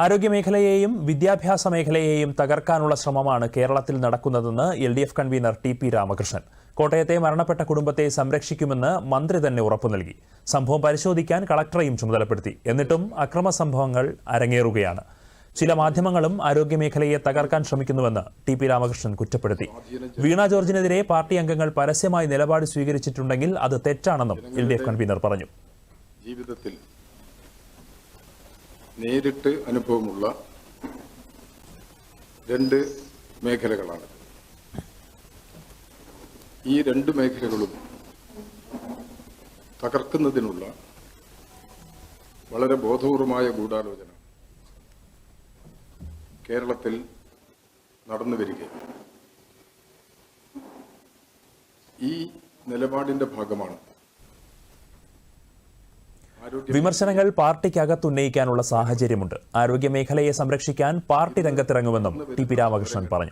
ആരോഗ്യമേഖലയെയും വിദ്യാഭ്യാസ മേഖലയെയും തകർക്കാനുള്ള ശ്രമമാണ് കേരളത്തിൽ നടക്കുന്നതെന്ന് L D F convener T P Ramakrishnan. കോട്ടയത്തെ മരണപ്പെട്ട കുടുംബത്തെ സംരക്ഷിക്കുമെന്ന് മന്ത്രി തന്നെ ഉറപ്പു നൽകി. സംഭവം പരിശോധിക്കാൻ കളക്ടറെയും ചുമതലപ്പെടുത്തി. എന്നിട്ടും അക്രമ സംഭവങ്ങൾ അരങ്ങേറുകയാണ്. ചില മാധ്യമങ്ങളും ആരോഗ്യമേഖലയെ തകർക്കാൻ ശ്രമിക്കുന്നുവെന്ന് ടി പി രാമകൃഷ്ണൻ കുറ്റപ്പെടുത്തി. വീണ ജോർജിനെതിരെ പാർട്ടി അംഗങ്ങൾ പരസ്യമായി നിലപാട് സ്വീകരിച്ചിട്ടുണ്ടെങ്കിൽ അത് തെറ്റാണെന്നും എൽ ഡി എഫ് കൺവീനർ പറഞ്ഞു. ജീവിതത്തിൽ നേരിട്ട് അനുഭവമുള്ള രണ്ട് മേഖലകളാണ്. ഈ രണ്ട് മേഖലകളും തകർക്കുന്നതിനുള്ള വളരെ ബോധപൂർവമായ ഗൂഢാലോചന കേരളത്തിൽ നടന്നു വരികയാണ്. ഈ നിലപാടിന്റെ ഭാഗമാണ് വിമർശനങ്ങൾ പാർട്ടിക്കകത്ത് ഉന്നയിക്കാനുള്ള സാഹചര്യമുണ്ട്. ആരോഗ്യമേഖലയെ സംരക്ഷിക്കാൻ പാർട്ടി രംഗത്തിറങ്ങുമെന്നും ടി പി രാമകൃഷ്ണൻ പറഞ്ഞു.